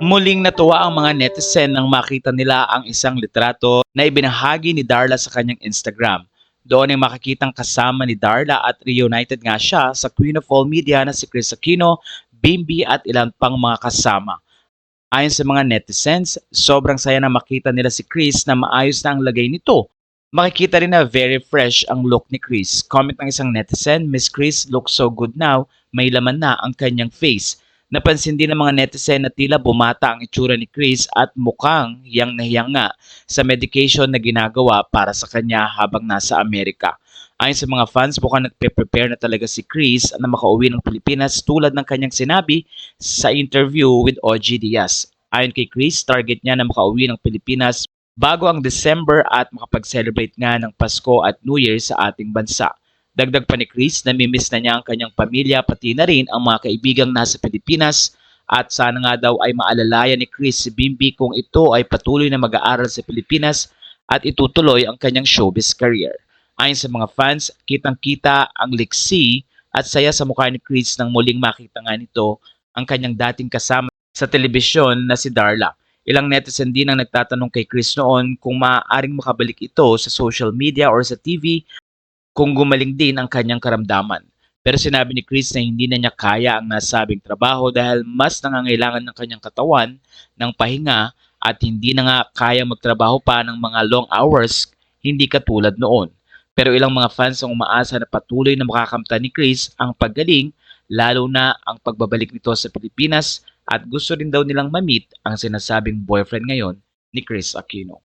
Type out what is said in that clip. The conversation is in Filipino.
Muling natuwa ang mga netizen nang makita nila ang isang litrato na ibinahagi ni Darla sa kanyang Instagram. Doon ay makikitang kasama ni Darla at reunited nga siya sa Queen of All Media na si Chris Aquino, Bimbi at ilang pang mga kasama. Ayon sa mga netizens, sobrang saya na makita nila si Chris na maayos na ang lagay nito. Makikita rin na very fresh ang look ni Chris. Comment ng isang netizen, Miss Chris looks so good now, may laman na ang kanyang face. Napansin din ng mga netizen na tila bumata ang itsura ni Chris at mukhang hiyang na hiyang nga sa medication na ginagawa para sa kanya habang nasa Amerika. Ayon sa mga fans, mukhang nagpe-prepare na talaga si Chris na makauwi ng Pilipinas tulad ng kanyang sinabi sa interview with OG Diaz. Ayon kay Chris, target niya na makauwi ng Pilipinas bago ang December at makapag-celebrate nga ng Pasko at New Year sa ating bansa. Dagdag pa ni Chris, namimiss na niya ang kanyang pamilya pati na rin ang mga kaibigang nasa Pilipinas at sana nga daw ay maalalayan ni Chris si Bimbi kung ito ay patuloy na mag-aaral sa Pilipinas at itutuloy ang kanyang showbiz career. Ayon sa mga fans, kitang-kita ang liksi at saya sa mukha ni Chris nang muling makita nga nito ang kanyang dating kasama sa telebisyon na si Darla. Ilang netizen din ang nagtatanong kay Chris noon kung maaaring makabalik ito sa social media or sa TV kung gumaling din ang kanyang karamdaman. Pero sinabi ni Chris na hindi na niya kaya ang nasabing trabaho dahil mas nangangailangan ng kanyang katawan ng pahinga at hindi na nga kaya magtrabaho pa ng mga long hours hindi katulad noon. Pero ilang mga fans ang umaasa na patuloy na makakamta ni Chris ang paggaling lalo na ang pagbabalik nito sa Pilipinas at gusto rin daw nilang ma-meet ang sinasabing boyfriend ngayon ni Chris Aquino.